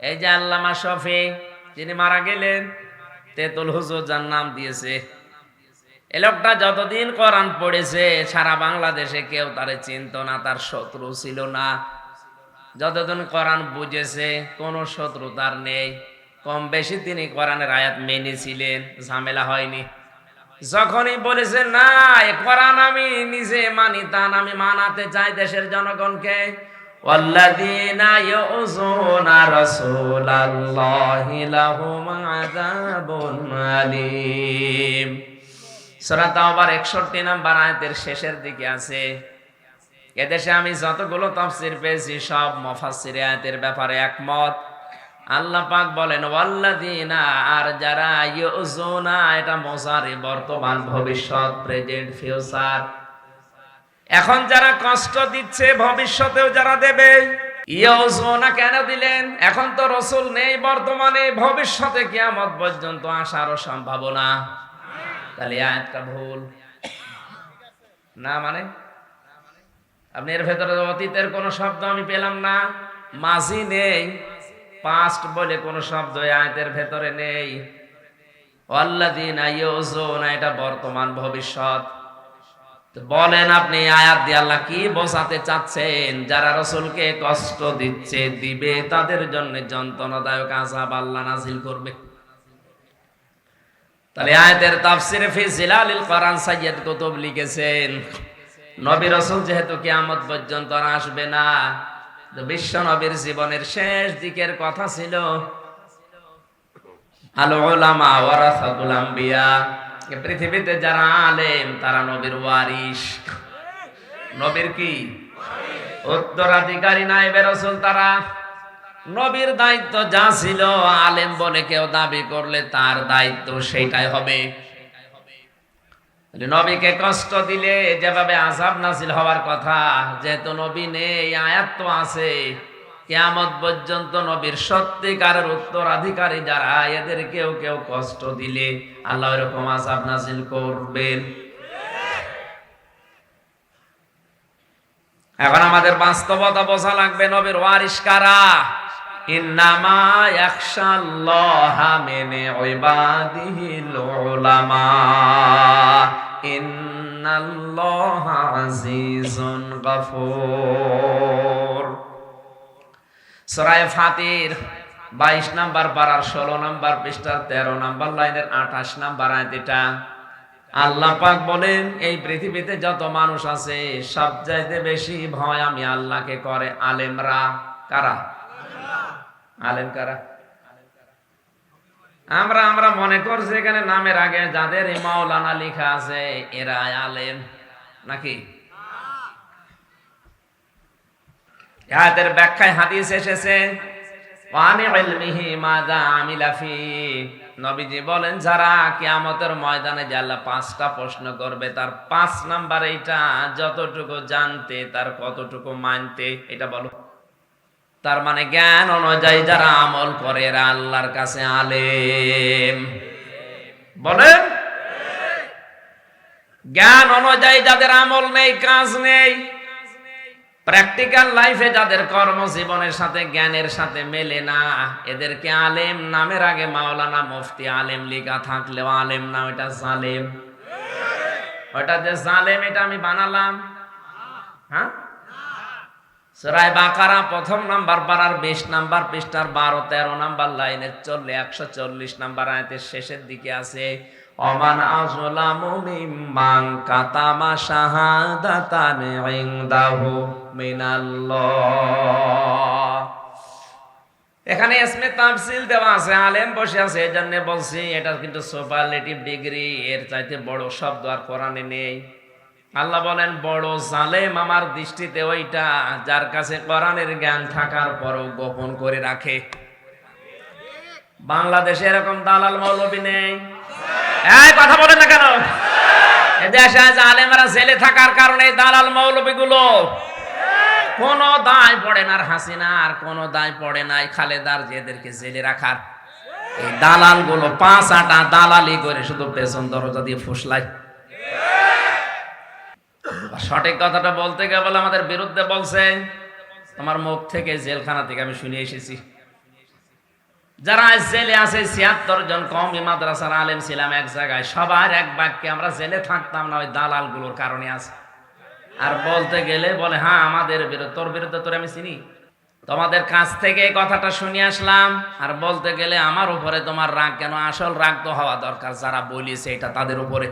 এই যে আল্লামা শফি যিনি মারা গেলেন, তেতুল হুজুর যার নাম দিয়েছে। এ লোকটা যতদিন কোরআন পড়েছে, সারা বাংলাদেশে কেউ তারে চিনত না, তার শত্রু ছিল না। যতদিন কোরআন বুঝেছে, কোনো শত্রু তার নেই। কম বেশি তিনি কোরআনের আয়াত মেনেছিলেন, ঝামেলা হয়নি। যখনই বলেছে না কোরআন আমি নিজে মানি তান আমি মানাতে চাই দেশের জনগণকে। والذين يؤذون رسول الله لهم عذاب أليم সূরা তাওবার 61 নাম্বার আয়াতের শেষের দিকে আছে এদেশে আমি যতগুলো তাফসীর পেয়েছি সব মুফাসসির আয়াতের ব্যাপারে একমত আল্লাহ পাক বলেন ওয়াল্লাযিনা আর যারা ইউজুনা এটা মোজারি বর্তমান ভবিষ্যৎ প্রেজেন্ট ফিউচার এখন যারা কষ্ট দিচ্ছে, ভবিষ্যতেও যারা দেবে। ইয়জনা কেন দিলেন? এখন তো রসুল নেই বর্তমানে, ভবিষ্যতে কিয়ামত পর্যন্ত আসারও সম্ভাবনা। তাহলে আয়াতটা ভুল। না মানে? আপনি এর ভেতরে অতীতের কোনো শব্দ আমি পেলাম না। মাঝি নেই পাস্ট বলে কোনো শব্দ আয়াতের ভেতরে নেই। অল্লাদিন এটা বর্তমান ভবিষ্যৎ। বলেন আপনি আয়াত দিয়ে আল্লাহ কি বোঝাতে চাচ্ছেন? যারা রসুলকে কষ্ট দিচ্ছে, দিবে, তাদের জন্য যন্ত্রণাদায়ক আজাব আল্লাহ নাজিল করবে। তাহলে আয়াতের তাফসিরে ফি জিলালিল কোরআন সাইয়্যিদ কুতুব লিখেছেন, নবী রসুল যেহেতু কিয়ামত পর্যন্ত আসবে না বিশ্ব নবীর জীবনের শেষ দিকের কথা ছিল আল উলামা ওয়ারাসাতুল আম্বিয়া। এ পৃথিবীতে যারা আলেম, তারা নবীর ওয়ারিস নবীর কি? উত্তরাধিকারী নাইবে রসুল তারা। নবীর দায়িত্ব যা ছিল, আলেম বলে কেউ দাবি করলে তার দায়িত্ব সেইটাই হবে। নবীকে কষ্ট দিলে যেভাবে আজাব নাসিল হওয়ার কথা, যেহেতু নবী নেই, আয়াত তো আছে। কেয়ামত পর্যন্ত নবীর সত্যিকারের উত্তরাধিকারী যারা, এদের কেউ কেউ কষ্ট দিলে আল্লাহ এরকম আজাব নাজিল করবেন। এখন আমাদের বাস্তবতা বোঝা লাগবে নবীর ওয়ারিস কারা? ইন্নামা ইয়াখশাল্লাহা আজিজুন গফুর। সরায় ফাতির বাইশ নাম্বার পাড়ার ষোলো নাম্বার পৃষ্ঠার তেরো নাম্বার লাইনের আঠাশ নাম্বার আয়াত এটা আল্লাহ পাক বলেন, এই পৃথিবীতে যত মানুষ আছে সব চাইতে বেশি ভয় আমি আল্লাহকে করে আলেমরা। কারা? আলেম কারা? আমরা আমরা মনে করছি এখানে নামের আগে যাদের মাওলানা লেখা আছে এরা আলেম। নাকি? আয়াতের ব্যাখ্যায় হাদিস এসেছে নবীজি বলেন, যারা কিয়ামতের ময়দানে আল্লাহ পাঁচটা প্রশ্ন করবে, তার পাঁচ নাম্বার এইটা, যতটুকু জানতে, তার কতটুকু মানতে, এটা বলো। তার মানে জ্ঞান অনুযায়ী যারা আমল করে, এরা আল্লাহর কাছে আলেম। বলেন? জ্ঞান অনুযায়ী যাদের আমল নেই, কাজ নেই প্র্যাকটিক্যাল লাইফে যাদের কর্মজীবনের সাথে, জ্ঞানের সাথে মেলে না, এদেরকে আলেম নামের আগে মাওলানা মুফতি আলেম লিখা থাকলেও আলেম না ওটা জালেম। ওটা যে জালেম, এটা আমি বানালাম। হ্যাঁ? সরাই বাকারা প্রথম নাম্বার পাড়ার বিশ নাম্বার পৃষ্ঠার বারো, তেরো নাম্বার লাইনের চললে একশো চল্লিশ নাম্বার আয়তের শেষের দিকে আছে। অমান আজলামু মিম্মান কাতামা শাহাদাতান ইনদাহু মিনাল্লাহ। এখানে এসমে তাফসিল দেওয়া আছে, আলেম বসে আছে এই জন্য বলছি এটা কিন্তু সুপারলেটিভ ডিগ্রি এর চাইতে বড় শব্দ আর কোরআনে নেই। আল্লাহ বলেন, বড় জালেম আমার দৃষ্টিতে ওইটা যার কাছে কোরআনের জ্ঞান থাকার পরও গোপন করে রাখে। বাংলাদেশে এরকম দালাল মৌলবী নেই। এই, কথা বলেন না কেন? দেশে আজ আলেমরা জেলে থাকার কারণে দালাল মৌলবী গুলো কোন দায় পড়ে না আর হাসিনা, আর কোন দায় পড়ে নাই খালেদার যেদেরকে জেলে রাখার এই দালালগুলো পাঁচ আটা দালালি করে শুধু পেছন দরজা দিয়ে ফুসলাই সঠিক কথাটা বলতে গিয়ে বলে আমাদের বিরুদ্ধে বলছে, তোমার মুখ থেকে জেলখানা থেকে আমি শুনে এসেছি। যারা জেলে আছে, ছিয়াত্তর জন কমই মাদ্রাসার আলেম ছিলাম এক জায়গায়। সবার এক বাক্যে আমরা জেলে থাকতাম না, ওই দালালগুলোর কারণে আছে আর বলতে গেলে বলে হ্যাঁ আমাদের বিরুদ্ধে, তোর বিরুদ্ধে তোর আমি চিনি। তোমাদের কাছ থেকে এই কথাটা শুনে আসলাম। আর বলতে গেলে আমার উপরে তোমার রাগ, কেন আসল রাগ তো হওয়া দরকার, যারা বলিছে এটা তাদের উপরে।